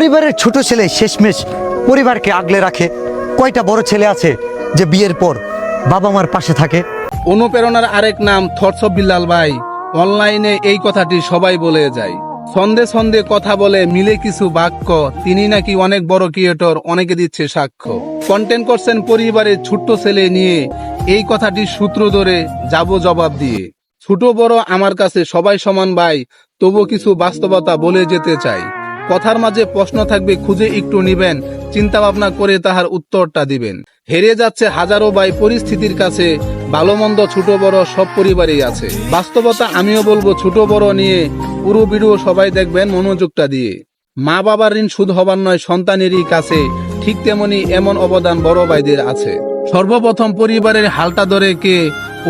পরিবারের ছোট ছেলে শেষমেশ পরিবারকে আগলে রাখে। কয়টা বড় ছেলে আছে যে বিয়ের পর বাবা মার পাশে থাকে? অনুপ্রেরণার আরেক নাম থটস বিল্লাল ভাই। অনলাইনে এই কথাটি সবাই বলে যায়। ছন্দে ছন্দে কথা বলে মিলে কিছু বাক্য, তিনি নাকি অনেক বড় ক্রিয়েটর অনেকে দিচ্ছে সাক্ষ্য। কন্টেন্ট করছেন পরিবারের ছোট্ট ছেলে নিয়ে, এই কথাটি সূত্র ধরে যাব জবাব দিয়ে। ছোট বড় আমার কাছে সবাই সমান ভাই তবু কিছু বাস্তবতা বলে যেতে চাই। কথার মাঝে প্রশ্ন থাকবে, খুঁজে একটু নিবেন। চিন্তা ভাবনা করে তাহার উত্তরটা দিবেন। হেরে যাচ্ছে হাজারো বাই পরিস্থিতির কাছে ভালো মন্দ ছোট, বড় সব পরিবারেই আছে। বাস্তবতা আমিও বলব, ছোট, বড় নিয়ে পুরো ভিডিও সবাই দেখবেন মনোযোগটা দিয়ে। মা বাবার ঋণ সুদ হবার নয়, সন্তানেরই কাছে ঠিক তেমনি এমন অবদান বড় ভাইদের আছে। সর্বপ্রথম পরিবারের হালটা ধরে কে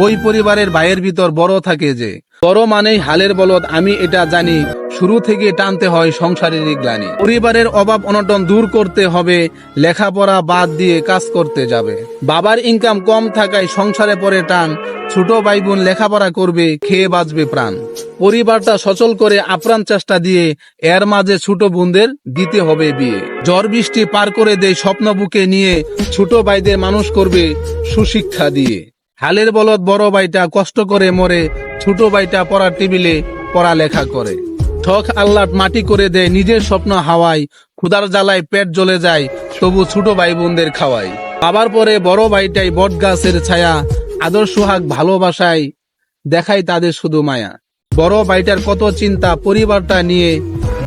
ওই পরিবারের ভাইয়ের ভিতর বড় থাকে যে। বড় মানেই হালের বলদ, আমি এটা জানি। শুরু থেকে টানতে হয় সংসারের গ্লানি। পরিবারের অভাব অনটন দূর করতে হবে, লেখাপড়া বাদ দিয়ে কাজ করতে যাবে। বাবার ইনকাম কম থাকায় সংসারে পরে টান, ছোট ভাই বোন লেখাপড়া করবে, খেয়ে বাঁচবে প্রাণ। পরিবারটা সচল করে আপ্রাণ চেষ্টা দিয়ে এর মাঝে ছোট বোনদের দিতে হবে বিয়ে। ঝড় বৃষ্টি পার করে দেয় স্বপ্ন বুকে নিয়ে ছোট ভাইদের মানুষ করবে সুশিক্ষা দিয়ে। হালের বলদ বড় ভাইটা কষ্ট করে মরে, ছোট ভাইটা পড়ার টেবিলে পড়ালেখা করে। ঠক আল্লাহ মাটি করে দেয়, নিজের স্বপ্ন হাওয়ায়। ক্ষুদার জ্বালায় পেট জ্বলে যায়, তবু ছোট ভাই বোনদের খাওয়ায়। বাবার পরে বড় ভাইটাই বট গাছের ছায়া আদর্শ হাক ভালোবাসায় দেখায় তাদের শুধু মায়া। বড় ভাইটার কত চিন্তা, পরিবারটা নিয়ে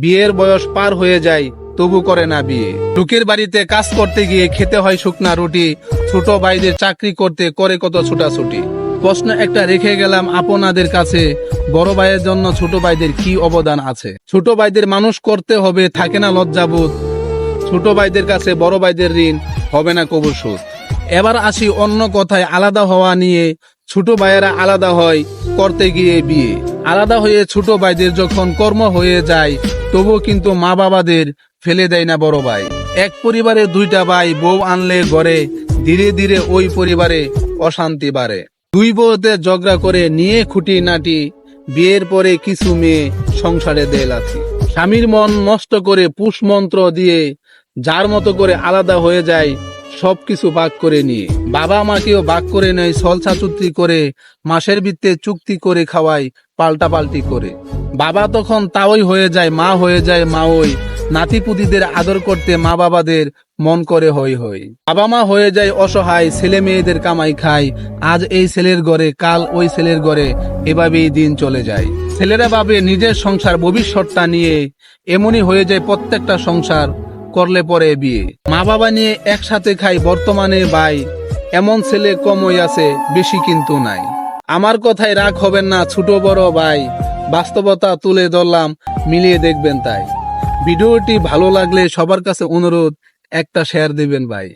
বিয়ের বয়স পার হয়ে যায়, তবু করে না বিয়ে। লোকের বাড়িতে কাজ করতে গিয়ে খেতে হয় শুকনা রুটি, ছোট ভাইদের চাকরি করতে করে কত ছোটাছুটি। প্রশ্ন একটা রেখে গেলাম আপনাদের কাছে। বড় ভাইয়ের জন্য ছোট ভাইদের কি অবদান আছে? ছোট ভাইদের মানুষ করতে হবে, থাকে না লজ্জাবোধ। ছোট ভাইদের কাছে বড় ভাইদের ঋণ হবে না কবু সুদ। এবার আসি অন্য কথায়, আলাদা হওয়া নিয়ে। ছোট ভাইয়েরা আলাদা হয় করতে গিয়ে বিয়ে। আলাদা হয়ে ছোট ভাইদের যখন কর্ম হয়ে যায় তবু কিন্তু মা বাবাদের ফেলে দেয় না বড় ভাই। এক পরিবারে দুইটা ভাই, বউ আনলে ঘরে, ধীরে ধীরে ওই পরিবারে অশান্তি বাড়ে। দুই বউতে ঝগড়া করে নিয়ে খুঁটি নাটি বিয়ের পরে কিছু মেয়ে সংসারে দেয় লাথি। স্বামীর মন নষ্ট করে পুষ মন্ত্র দিয়ে যার মতো করে আলাদা হয়ে যায়, সবকিছু ভাগ করে নিয়ে। বাবা মাকেও ভাগ করে নেয় সলসা চুক্তি করে, মাসের ভিত্তে চুক্তি করে খাওয়ায় পাল্টা পাল্টি করে। বাবা তখন তাওই হয়ে যায়, মা হয়ে যায়, মা ওই নাতিপুতিদের আদর করতে মা বাবাদের মন করে হই হই। বাবা মা হয়ে যায় অসহায় ছেলে মেয়েদের কামাই খায় আজ এই ছেলের ঘরে, কাল ওই ছেলের ঘরে এভাবেই দিন চলে যায়। ছেলেরা ভাবে নিজের সংসার ভবিষ্যৎটা নিয়ে এমনই হয়ে যায় প্রত্যেকটা সংসার করলে পরে বিয়ে। মা বাবা নিয়ে একসাথে খাই বর্তমানে ভাই এমন ছেলে কমই আছে, বেশি কিন্তু নাই। আমার কথায় রাগ হবেন না, ছোট বড় ভাই বাস্তবতা তুলে ধরলাম, মিলিয়ে দেখবেন তাই। ভিডিওটি ভালো লাগলে সবার কাছে অনুরোধ একটা শেয়ার দিবেন ভাই।